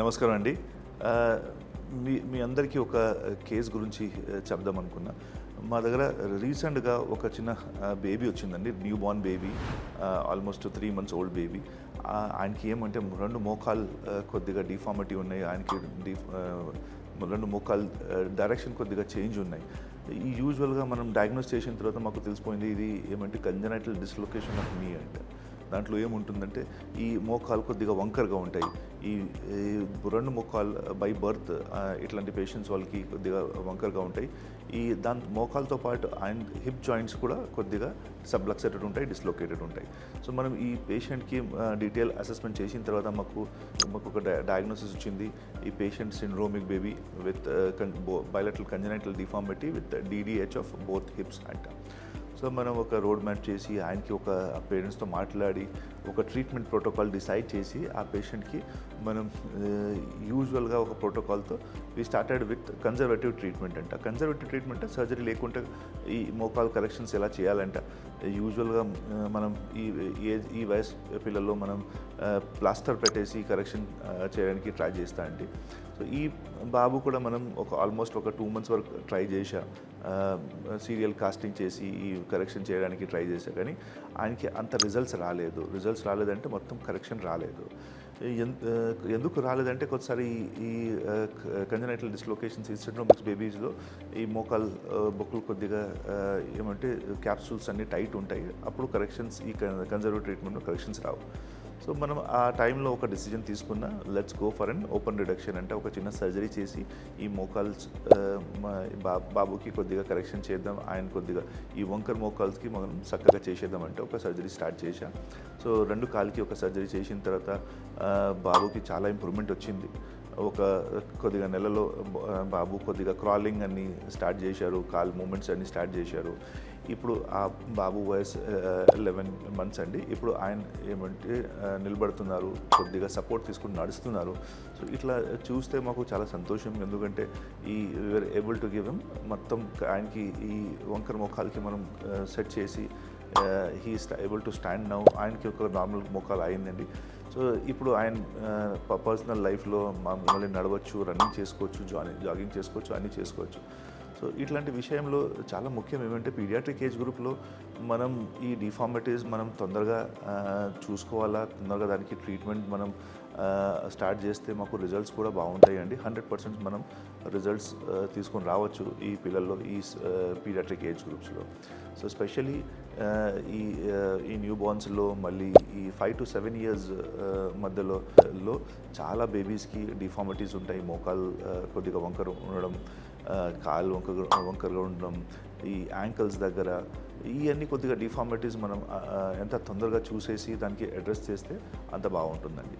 నమస్కారం అండి. మీ మీ అందరికీ ఒక కేసు గురించి చెప్దాం అనుకున్నా. మా దగ్గర రీసెంట్గా ఒక చిన్న బేబీ వచ్చిందండి. Newborn baby almost three months old baby. ఆయనకి ఏమంటే రెండు మోకాలు కొద్దిగా డిఫార్మిటీ ఉన్నాయి. ఆయనకి డీ రెండు మోకాలు డైరెక్షన్ కొద్దిగా చేంజ్ ఉన్నాయి. ఈ యూజువల్గా మనం డయాగ్నోస్ చేసిన తర్వాత మాకు తెలిసిపోయింది ఇది ఏమంటే కంజనైటల్ డిస్లొకేషన్ ఆఫ్ మీ అంటే. దాంట్లో ఏముంటుందంటే ఈ మోకాలు కొద్దిగా వంకరగా ఉంటాయి. ఈ ఈ రెండు మోకాలు బై బర్త్ ఇట్లాంటి పేషెంట్స్ వాళ్ళకి కొద్దిగా వంకరగా ఉంటాయి. ఈ దాని మోకాలతో పాటు అండ్ హిప్ జాయింట్స్ కూడా కొద్దిగా సబ్లక్సెటెడ్ ఉంటాయి డిస్లొకేటెడ్ ఉంటాయి. సో మనం ఈ పేషెంట్కి డీటెయిల్ అసెస్మెంట్ చేసిన తర్వాత మాకు మాకు ఒక డయాగ్నోసిస్ వచ్చింది. ఈ patient syndromic baby with bilateral congenital deformity with DDH of both hips అంట సో మనం ఒక రోడ్ మ్యాప్ చేసి ఆయనకి ఒక పేరెంట్స్తో మాట్లాడి ఒక ట్రీట్మెంట్ ప్రోటోకాల్ డిసైడ్ చేసి ఆ పేషెంట్కి మనం యూజువల్గా ఒక ప్రోటోకాల్తో we started with conservative treatment అంట. కన్జర్వేటివ్ ట్రీట్మెంట్ సర్జరీ లేకుంటే ఈ మోకాల్ కరెక్షన్స్ ఎలా చేయాలంట. యూజువల్గా మనం ఈ ఏజ్ ఈ వయసు పిల్లల్లో మనం ప్లాస్టర్ పెట్టేసి కరెక్షన్ చేయడానికి ట్రై చేస్తా అండి. సో ఈ బాబు కూడా మనం ఒక ఆల్మోస్ట్ ఒక టూ మంత్స్ వరకు ట్రై చేశాం. సీరియల్ కాస్టింగ్ చేసి ఈ కరెక్షన్ చేయడానికి ట్రై చేశా కానీ ఆయనకి అంత రిజల్ట్స్ రాలేదు. రిజల్ట్స్ రాలేదంటే మొత్తం కరెక్షన్ రాలేదు. ఎందుకు రాలేదంటే కొద్దిసారి ఈ కంజనైటల్ డిస్లొకేషన్స్ ఈ సిడ్రోమిక్స్ బేబీస్లో ఈ మోకాల్ బొక్కులు కొద్దిగా ఏమంటే క్యాప్సూల్స్ అన్ని టైట్ ఉంటాయి. అప్పుడు కరెక్షన్స్ ఈ కన్జర్వేటివ్ ట్రీట్మెంట్లో కరెక్షన్స్ రావు. సో మనం ఆ టైంలో ఒక డిసిజన్ తీసుకున్న let's go for and open reduction. అంటే ఒక చిన్న సర్జరీ చేసి ఈ మోకాల్స్ బా- బాబుకి కొద్దిగా కరెక్షన్ చేద్దాం ఆయన కొద్దిగా ఈ వంకర్ మోకాల్స్కి మనం చక్కగా చేసేద్దాం అంటే ఒక సర్జరీ స్టార్ట్ చేశాం. సో రెండు కాలికి ఒక సర్జరీ చేసిన తర్వాత బాబుకి చాలా ఇంప్రూవ్మెంట్ వచ్చింది. ఒక కొద్దిగా నెలలో బాబు కొద్దిగా క్రాలింగ్ అన్ని స్టార్ట్ చేశారు కాల్ మూమెంట్స్ అన్ని స్టార్ట్ చేశారు. ఇప్పుడు ఆ బాబు వయసు లెవెన్ మంత్స్ అండి. ఇప్పుడు ఆయన ఏమంటే నిలబడుతున్నారు కొద్దిగా సపోర్ట్ తీసుకుని నడుస్తున్నారు. సో ఇట్లా చూస్తే మాకు చాలా సంతోషం. ఎందుకంటే ఈ we're able to give em మొత్తం ఆయనకి ఈ వంకర ముఖాలకి మనం సెట్ చేసి he able to stand now ఆయనకి ఒక నార్మల్ మోకాలు అయిందండి. సో ఇప్పుడు ఆయన uh, పర్సనల్ లైఫ్లో మమ్మల్ని నడవచ్చు రన్నింగ్ చేసుకోవచ్చు జాగింగ్ జాగింగ్ చేసుకోవచ్చు అన్నీ చేసుకోవచ్చు. సో ఇట్లాంటి విషయంలో చాలా ముఖ్యం ఏమంటే పీడియాట్రిక్ ఏజ్ గ్రూప్లో మనం ఈ డిఫార్మిటీస్ మనం తొందరగా uh, చూసుకోవాలా? తొందరగా దానికి ట్రీట్మెంట్ మనం స్టార్ట్ చేస్తే మాకు రిజల్ట్స్ కూడా బాగుంటాయి అండి హండ్రెడ్ పర్సెంట్ మనం రిజల్ట్స్ తీసుకొని రావచ్చు ఈ పిల్లల్లో ఈ పీడియాట్రిక్ ఏజ్ గ్రూప్స్లో సో స్పెషలీ ఈ ఈ న్యూ బోర్న్స్లో మళ్ళీ ఈ ఫైవ్ టు సెవెన్ ఇయర్స్ మధ్యలో లో చాలా బేబీస్కి డిఫార్మిటీస్ ఉంటాయి. మోకాలు కొద్దిగా వంకర ఉండడం కాలు వంక వంకరగా ఉండడం ఈ యాంకిల్స్ దగ్గర ఇవన్నీ కొద్దిగా డిఫార్మిటీస్ మనం ఎంత తొందరగా చూసేసి దానికి అడ్రస్ చేస్తే అంత బాగుంటుందండి.